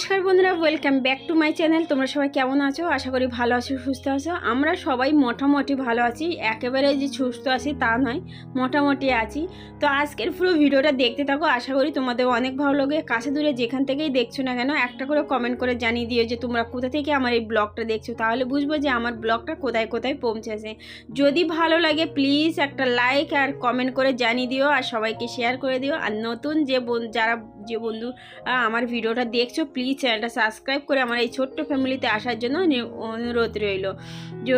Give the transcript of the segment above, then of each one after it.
Welcome back to my channel তোমরা সবাই কেমন আছো? আশা করি ভালো আছো, সুস্থ আছো। আমরা সবাই মোটামুটি ভালো আছি। একেবারে যে সুস্থ আছি তা নয়, মোটামুটি আছি। তো আজকের পুরো ভিডিওটা দেখতে থাকো। আশা করি তোমাদের অনেক ভালো লাগে। কাছে দূরে যেখান থেকেই দেখছ না কেন, একটা করে কমেন্ট করে জানিয়ে দিও যে তোমরা কোথা থেকে আমার এই ব্লগটা দেখছ। তাহলে বুঝব যে আমার ব্লগটা কোথায় কোথায় পৌঁছেছে। যদি ভালো লাগে প্লিজ একটা লাইক আর কমেন্ট করে জানিয়ে দিও। আর সবাইকে শেয়ার করে দিও। আর নতুন যে যারা যে বন্ধু আমার ভিডিওটা দেখছ প্লিজ চ্যানেলটা সাবস্ক্রাইব করে আমার এই ছোট্ট ফ্যামিলিতে আসার জন্য অনুরোধ রইল। যে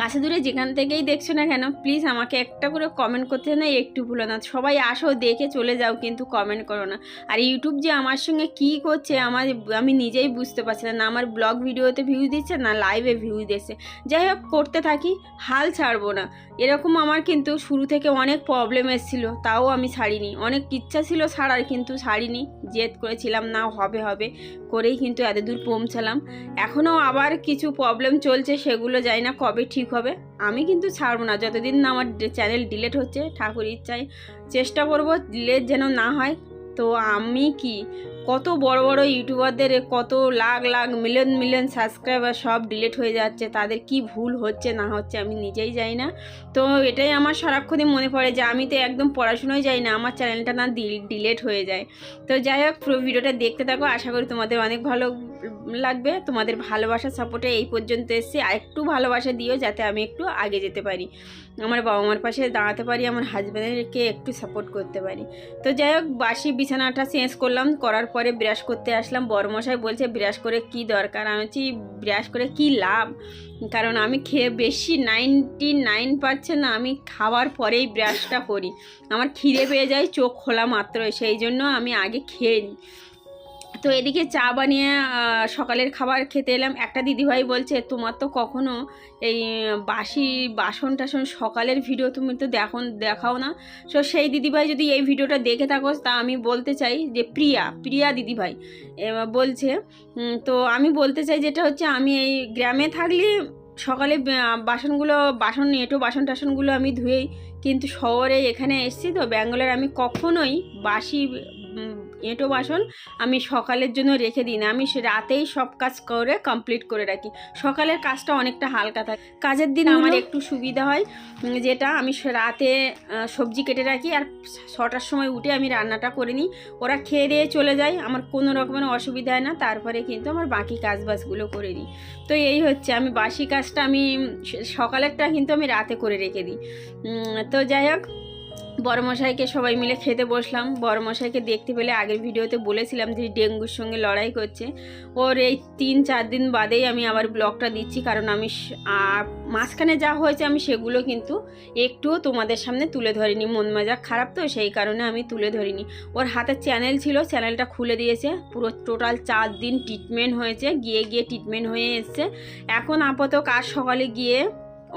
কাছে দূরে যেখান থেকেই দেখছ না কেন প্লিজ আমাকে একটা করে কমেন্ট করতে না একটু ভুলো না। সবাই আসো, দেখে চলে যাও, কিন্তু কমেন্ট করো না। আর ইউটিউব যে আমার সঙ্গে কী করছে, আমার আমি নিজেই বুঝতে পারছি না। না আমার ব্লগ ভিডিওতে ভিউজ দিচ্ছে, না লাইভে ভিউ দিচ্ছে। যাই হোক, করতে থাকি, হাল ছাড়বো না। এরকম আমার কিন্তু শুরু থেকে অনেক প্রবলেম এসেছিল, তাও আমি ছাড়িনি। অনেক ইচ্ছা ছিল ছাড়ার, কিন্তু ছাড়িনি। জেদ করেছিলাম, না হবে হবে করেই কিন্তু এত দূর পৌঁছালাম। এখনও আবার কিছু প্রবলেম চলছে, সেগুলো যাই না কবে ঠিক হবে। আমি কিন্তু ছাড়বো না। যতদিন না আমার চ্যানেল ডিলেট হচ্ছে ঠাকুর ইচ্ছায় চেষ্টা করব ডিলেট যেন না হয়। তো আমি কি কত বড় বড় ইউটিউবারদের কত lakh lakh million million subscriber সব ডিলেট হয়ে যাচ্ছে, তাদের কি ভুল হচ্ছে না হচ্ছে আমি নিজেই যাই না। তো এটাই আমার সারাক্ষণই মনে পড়ে যে আমি তো একদম পড়াশুনোই যাই না, আমার চ্যানেলটা না ডিলেট হয়ে যায়। তো যাই হোক, পুরো ভিডিওটা দেখতে থাকো, আশা করি তোমাদের অনেক ভালো লাগবে, তোমাদের ভালোবাসা সাপোর্টে এই পর্যন্ত এসেছি। আর একটু ভালোবাসা দিও যাতে আমি একটু আগে যেতে পারি। আমার বাবা মার পাশে দাঁড়াতে পারি, আমার হাজব্যান্ডকে একটু সাপোর্ট করতে পারি। তো যাই হোক, বাসি বিছানাটা চেঞ্জ করলাম, করার পরে ব্রাশ করতে আসলাম। বরমশাই বলছে, ব্রাশ করে কি দরকার? আমি হচ্ছি ব্রাশ করে কি লাভ? কারণ আমি খেয়ে বেশি নাইনটি নাইন না, আমি খাওয়ার পরেই ব্রাশটা করি। আমার খিদে পেয়ে যায়, চোখ খোলা মাত্র সেই জন্য আমি আগে খেয়ে নিই তো এদিকে চা বানিয়ে সকালের খাবার খেতে এলাম। একটা দিদিভাই বলছে, তোমার তো কখনো এই, বাসি বাসন টাসন সকালের ভিডিও তুমি তো দেখো, দেখাও না। সো সেই দিদিভাই যদি এই ভিডিওটা দেখে থাকো, তা আমি বলতে চাই যে প্রিয়া প্রিয়া দিদিভাই বলছে তো আমি বলতে চাই যেটা হচ্ছে, আমি এই গ্রামে থাকলে সকালে বাসনগুলো, বাসন এঁটো বাসন টাসনগুলো আমি ধুয়েই কিন্তু শহরে এখানে এসেছি তো, ব্যাঙ্গলের আমি কখনোই বাসি এঁটো বাসন আমি সকালের জন্য রেখে দিই না। আমি সে রাতেই সব কাজ করে কমপ্লিট করে রাখি। সকালের কাজটা অনেকটা হালকা থাকে। কাজের দিন আমার একটু সুবিধা হয় যেটা আমি রাতে সবজি কেটে রাখি আর ছটার সময় উঠে আমি রান্নাটা করে নিই। ওরা খেয়ে দিয়ে চলে যায় আমার কোনো রকমের অসুবিধা হয় না। তারপরে কিন্তু আমার বাকি কাজ বাজগুলো করে নিই। তো এই হচ্ছে আমি বাসি কাজটা আমি সকালেরটা কিন্তু আমি রাতে করে রেখে দিই। তো যাই হোক বড়মশাইকে সবাই মিলে খেতে বসলাম। বড়মশাইকে দেখতে পেলে আগের ভিডিওতে বলেছিলাম যে ডেঙ্গুর সঙ্গে লড়াই করছে। ওর এই তিন চার দিন বাদেই আমি আবার ব্লগটা দিচ্ছি, কারণ আমি মাঝখানে যা হয়েছে আমি সেগুলো কিন্তু একটুও তোমাদের সামনে তুলে ধরিনি। মন মেজাজ খারাপ তো, সেই কারণে আমি তুলে ধরিনি। ওর হাতে চ্যানেল ছিল, চ্যানেলটা খুলে দিয়েছে। পুরো টোটাল চার দিন ট্রিটমেন্ট হয়েছে, গিয়ে গিয়ে ট্রিটমেন্ট হয়ে এসছে। এখন আপাতত কাজ সকালে গিয়ে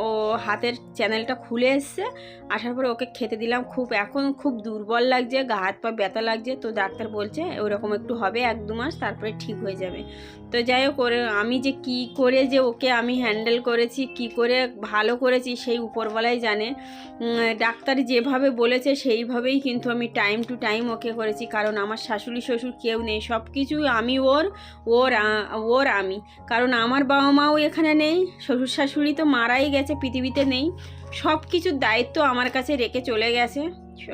ও হাতের চ্যানেলটা খুলে এসছে। আসার পরে ওকে খেতে দিলাম। খুব এখন খুব দুর্বল লাগছে, গা হাত পা ব্যথা লাগছে। তো ডাক্তার বলছে, ওরকম একটু হবে এক দু মাস, তারপরে ঠিক হয়ে যাবে। তো যাই হোক, ওরে, আমি যে কি করে যে ওকে আমি হ্যান্ডেল করেছি, কি করে ভালো করেছি সেই উপরবেলাই জানে। ডাক্তার যেভাবে বলেছে সেইভাবেই কিন্তু আমি টাইম টু টাইম ওকে করেছি। কারণ আমার শাশুড়ি শ্বশুর কেউ নেই সব কিছু আমি ওর ওর ওর আমি। কারণ আমার বাবা মাও এখানে নেই, শ্বশুর শাশুড়ি তো মারাই গেছে, পৃথিবীতে নেই। সব কিছুর দায়িত্ব আমার কাছে রেখে চলে গেছে।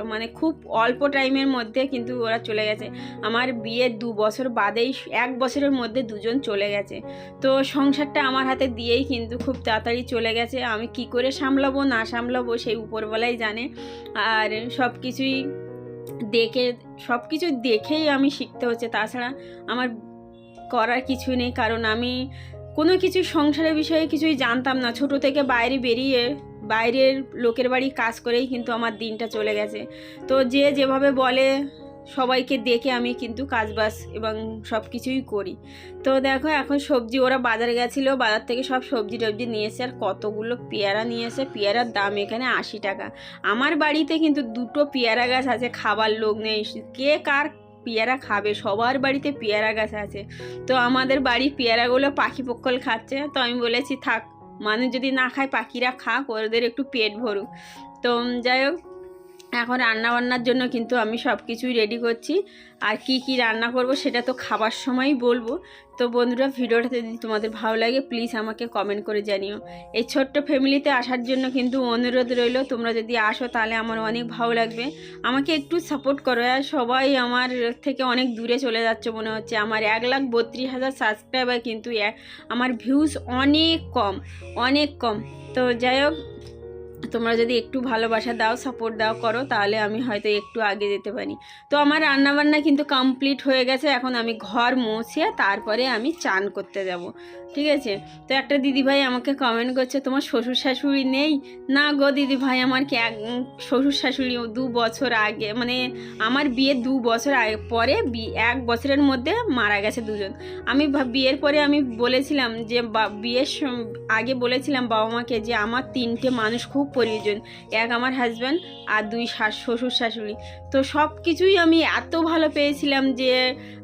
মানে খুব অল্প টাইমের মধ্যে কিন্তু ওরা চলে গেছে। আমার বিয়ের দু বছর বাদেই এক বছরের মধ্যে দুজন চলে গেছে। তো সংসারটা আমার হাতে দিয়েই কিন্তু খুব তাড়াতাড়ি চলে গেছে। আমি কি করে সামলাবো, না সামলাবো সেই উপরবেলাই জানে। আর সব কিছুই দেখে, সব কিছু দেখেই আমি শিখতে হচ্ছে। তাছাড়া আমার করার কিছু নেই। কারণ আমি কোনো কিছু সংসারের বিষয়ে কিছুই জানতাম না। ছোট থেকে বাইরে বেরিয়ে বাইরের লোকের বাড়ি কাজ করেই কিন্তু আমার দিনটা চলে গেছে। তো যে যেভাবে বলে, সবাইকে দেখে আমি কিন্তু কাজবাজ এবং সব কিছুই করি। তো দেখো, এখন সবজি ওরা বাজারে গেছিল, বাজার থেকে সব সবজি টবজি নিয়ে এসে আর কতগুলো পেয়ারা নিয়ে এসে, পেয়ারার দাম এখানে আশি টাকা। আমার বাড়িতে কিন্তু দুটো পেয়ারা গাছ আছে, খাবার লোক নেই। কে কার পেয়ারা খাবে? সবার বাড়িতে পেয়ারা গাছ আছে। তো আমাদের বাড়ির পেয়ারাগুলো পাখি পক্ষল খাচ্ছে। তো আমি বলেছি, থাক মানুষ যদি না খায় পাখিরা খাক ওদের একটু পেট ভরুক। তো যাই হোক এখন রান্না বান্নার জন্য কিন্তু আমি সব কিছুই রেডি করছি। আর কি কি রান্না করব সেটা তো খাবার সময়ই বলব। তো বন্ধুরা, ভিডিওটা যদি তোমাদের ভালো লাগে প্লিজ আমাকে কমেন্ট করে জানিও। এই ছোট্ট ফ্যামিলিতে আসার জন্য কিন্তু অনুরোধ রইল, তোমরা যদি আসো তাহলে আমার অনেক ভালো লাগবে। আমাকে একটু সাপোর্ট করো, আর সবাই আমার থেকে অনেক দূরে চলে যাচ্ছে মনে হচ্ছে। আমার এক লাখ বত্রিশ হাজার সাবস্ক্রাইবার কিন্তু আমার ভিউজ অনেক কম অনেক কম। তো যাই হোক তোমরা যদি একটু ভালোবাসা দাও সাপোর্ট দাও করো, তাহলে আমি হয়তো একটু আগে যেতে পারি। তো আমার রান্নাবান্না কিন্তু কমপ্লিট হয়ে গেছে, এখন আমি ঘর মুছিয়ে তারপরে আমি চান করতে যাব। ঠিক আছে? তো একটা দিদিভাই আমাকে কমেন্ট করছে, তোমার শ্বশুর শাশুড়ি নেই? না গো দিদিভাই, আমার কি এক শ্বশুর শাশুড়ি দু বছর আগে মানে আমার বিয়ে দু বছর আগে, পরে এক বছরের মধ্যে মারা গেছে দুজন। আমি বিয়ের পরে আমি বলেছিলাম যে বিয়ের আগে বলেছিলাম বাবা মাকে যে আমার তিনটে মানুষ খুব প্রয়োজন। এক আমার হাজব্যান্ড আর দুই শাশ, শ্বশুর শাশুড়ি। তো সব কিছুই আমি এত ভালো পেয়েছিলাম যে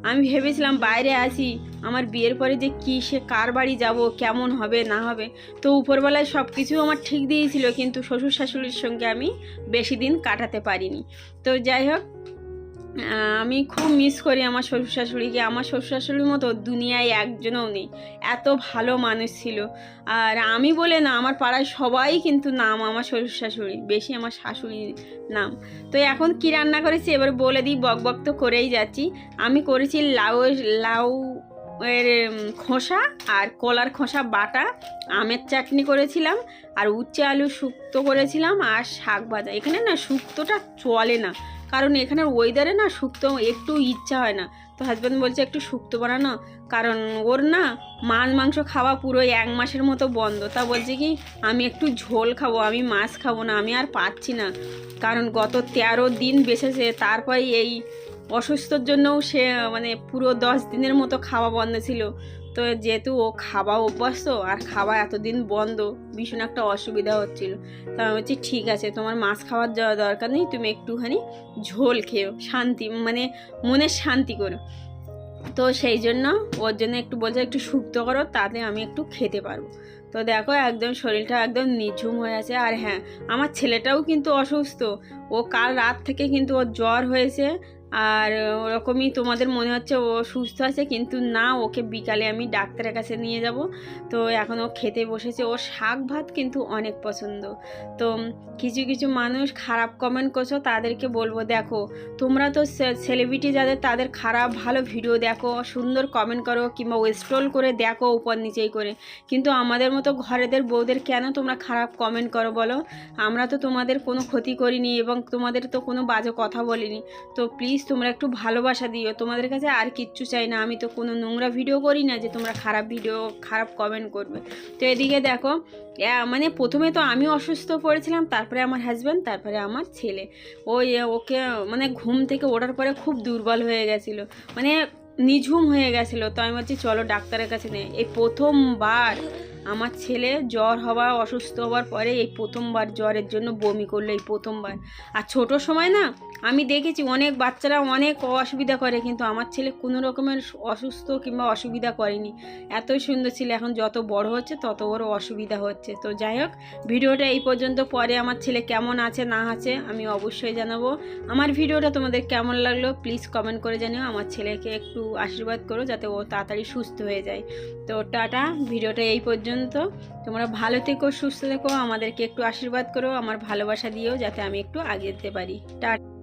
আমি ভেবেছিলাম বাইরে আছি, আমার বিয়ের পরে যে কী সে কার বাড়ি যাব, কেমন হবে, না হবে। তো উপরবেলায় সব কিছু আমার ঠিক দিয়েছিল, কিন্তু শ্বশুর শাশুড়ির সঙ্গে আমি বেশি দিন কাটাতে পারিনি। তো যাই হোক আমি খুব মিস করি আমার শ্বশুর শাশুড়িকে আমার শ্বশুর শাশুড়ির মতো দুনিয়ায় একজনও নেই। এত ভালো মানুষ ছিল। আর আমি বলে না, আমার পাড়ায় সবাই কিন্তু নাম আমার শ্বশুর শাশুড়ি বেশি আমার শাশুড়ির নাম। তো এখন কি রান্না করেছি? এবার বলে দিই, বক বক তো করেই যাচ্ছি। আমি করেছি লাউ লাউ এর খোসা আর কলার খোসা বাটা। আমের চাটনি করেছিলাম আর উচ্ছে আলু শুক্তো করেছিলাম আর শাক ভাজা। এখানে না শুক্তোটা চলে না। কারণ এখানের ওয়েদারে না শুক্তো একটু ইচ্ছা হয় না। তো হাজব্যান্ড বলছে একটু শুক্তো বানানো, কারণ ওর না মাছ মাংস খাওয়া পুরো এক মাসের মতো বন্ধ। তা বলছে কি, আমি একটু ঝোল খাব, আমি মাছ খাব না, আমি আর পাচ্ছি না। কারণ গত তেরো দিন বেঁচেছে, তারপরে এই অসুস্থর জন্যও সে মানে পুরো দশ দিনের মতো খাওয়া বন্ধ ছিল। তো যেহেতু ও খাওয়া অভ্যস্ত আর খাওয়া এতদিন বন্ধ, ভীষণ একটা অসুবিধা হচ্ছিল। তো আমি বলছি, ঠিক আছে, তোমার মাছ খাওয়ার যাওয়া দরকার নেই, তুমি একটুখানি ঝোল খেও শান্তি মানে মনের শান্তি করো। তো সেই জন্য ওর জন্য একটু বলছে, একটু শুক্তো করো, তাতে আমি একটু খেতে পারব। তো দেখো, একদম শরীরটা একদম নিঝুম হয়ে আছে। আর হ্যাঁ আমার ছেলেটাও কিন্তু অসুস্থ। ও কাল রাত থেকে কিন্তু ওর জ্বর হয়েছে। আর ওরকমই তোমাদের মনে হচ্ছে ও সুস্থ আছে, কিন্তু না, ওকে বিকালে আমি ডাক্তারের কাছে নিয়ে যাব। তো এখন ও খেতে বসেছে। ও শাক ভাত কিন্তু অনেক পছন্দ। তো কিছু কিছু মানুষ খারাপ কমেন্ট করছ, তাদেরকে বলব, দেখো, তোমরা তো সেলিব্রিটি যাদের, তাদের খারাপ, ভালো ভিডিও দেখো, সুন্দর কমেন্ট করো, কিংবা স্ক্রোল করে দেখো উপর নিচেই করে। কিন্তু আমাদের মতো ঘরেদের বউদের কেন তোমরা খারাপ কমেন্ট করো বলো? আমরা তো তোমাদের কোনো ক্ষতি করিনি এবং তোমাদের তো কোনো বাজে কথা বলিনি। তো প্লিজ তোমরা একটু ভালোবাসা দিও। তোমাদের কাছে আর কিচ্ছু চাই না। আমি তো কোনো নোংরা ভিডিও করি না যে তোমরা খারাপ ভিডিও খারাপ কমেন্ট করবে। তো এদিকে দেখো মানে প্রথমে তো আমি অসুস্থ পড়েছিলাম, তারপরে আমার হাজব্যান্ড তারপরে আমার ছেলে। ওই ওকে মানে ঘুম থেকে ওঠার পরে খুব দুর্বল হয়ে গেছিল। মানে নিঝুম হয়ে গেছিল। তো আমি বলছি চলো ডাক্তারের কাছে নে এই প্রথমবার আমার ছেলে জ্বর হওয়া, অসুস্থ হওয়ার পরে এই প্রথমবার জ্বরের জন্য বমি করল এই প্রথমবার। আর ছোট সময় না, আমি দেখেছি অনেক বাচ্চারা অনেক অসুবিধা করে, কিন্তু আমার ছেলে কোনো রকমের অসুস্থ কিংবা অসুবিধা করেনি। এতই সুন্দর ছিল, এখন যত বড় হচ্ছে তত বড় অসুবিধা হচ্ছে। তো যাই হোক, ভিডিওটা এই পর্যন্ত, পরে আমার ছেলে কেমন আছে, না আছে, আমি অবশ্যই জানাব। আমার ভিডিওটা তোমাদের কেমন লাগল প্লিজ কমেন্ট করে জানিও। আমার ছেলেকে একটু আশীর্বাদ করো, যাতে ও তাড়াতাড়ি সুস্থ হয়ে যায়। তো টাটা, ভিডিওটা এই পর্যন্ত। তোমরা ভালো থেকো, সুস্থ থেকো, আমাদেরকে একটু আশীর্বাদ করো, আমার ভালোবাসা দিও, যাতে আমি একটু আগে যেতে পারি। টাটা